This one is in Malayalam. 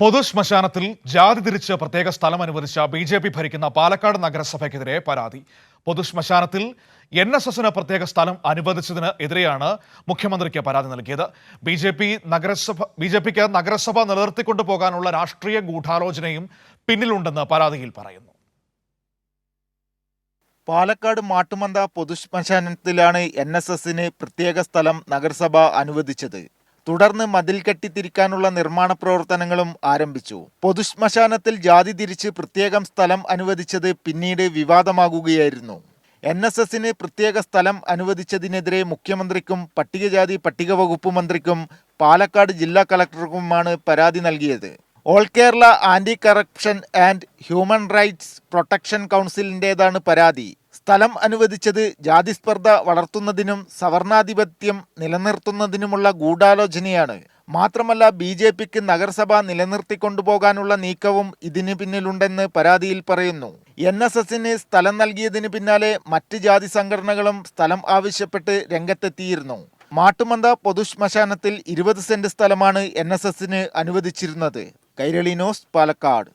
പൊതു ശ്മശാനത്തിൽ ജാതി തിരിച്ച് പ്രത്യേക സ്ഥലം അനുവദിച്ച ബി ജെ പി ഭരിക്കുന്ന പാലക്കാട് നഗരസഭയ്ക്കെതിരെ പരാതി. പൊതു ശ്മശാനത്തിൽ എൻ എസ് എസിന് പ്രത്യേക സ്ഥലം അനുവദിച്ചതിന് എതിരെയാണ് മുഖ്യമന്ത്രിക്ക് പരാതി നൽകിയത്. ബി ജെ പി നഗരസഭ ബി ജെ പിക്ക് നഗരസഭ നിലനിർത്തിക്കൊണ്ടു പോകാനുള്ള രാഷ്ട്രീയ ഗൂഢാലോചനയും പിന്നിലുണ്ടെന്ന് പരാതിയിൽ പറയുന്നു. പാലക്കാട് മാട്ടുമന്ത പൊതുശ്മശാനത്തിലാണ് എൻ എസ് എസിന് പ്രത്യേക സ്ഥലം നഗരസഭ അനുവദിച്ചത്. തുടർന്ന് മതിൽ കെട്ടിത്തിരിക്കാനുള്ള നിർമ്മാണ പ്രവർത്തനങ്ങളും ആരംഭിച്ചു. പൊതുശ്മശാനത്തിൽ ജാതി തിരിച്ച് പ്രത്യേകം സ്ഥലം അനുവദിച്ചത് പിന്നീട് വിവാദമാകുകയായിരുന്നു. എൻ എസ് എസിന് പ്രത്യേക സ്ഥലം അനുവദിച്ചതിനെതിരെ മുഖ്യമന്ത്രിക്കും പട്ടികജാതി പട്ടിക വകുപ്പ് മന്ത്രിക്കും പാലക്കാട് ജില്ലാ കളക്ടർക്കുമാണ് പരാതി നൽകിയത്. All Kerala anti corruption and human rights protection കൗൺസിലിന്റെതാണ് പരാതി. സ്ഥലം അനുവദിച്ചത് ജാതിസ്പർദ്ധ വളർത്തുന്നതിനും സവർണാധിപത്യം നിലനിർത്തുന്നതിനുമുള്ള ഗൂഢാലോചനയാണ്. മാത്രമല്ല ബി ജെ പിക്ക് നഗരസഭ നിലനിർത്തിക്കൊണ്ടുപോകാനുള്ള നീക്കവും ഇതിനു പിന്നിലുണ്ടെന്ന് പരാതിയിൽ പറയുന്നു. എൻ എസ് എസിന് സ്ഥലം നൽകിയതിന് പിന്നാലെ മറ്റ് ജാതി സംഘടനകളും സ്ഥലം ആവശ്യപ്പെട്ട് രംഗത്തെത്തിയിരുന്നു. മാട്ടുമന്ത പൊതുശ്മശാനത്തിൽ ഇരുപത് സെന്റ് സ്ഥലമാണ് എൻ അനുവദിച്ചിരുന്നത്. കൈരളി ന്യൂസ് പാലക്കാട്.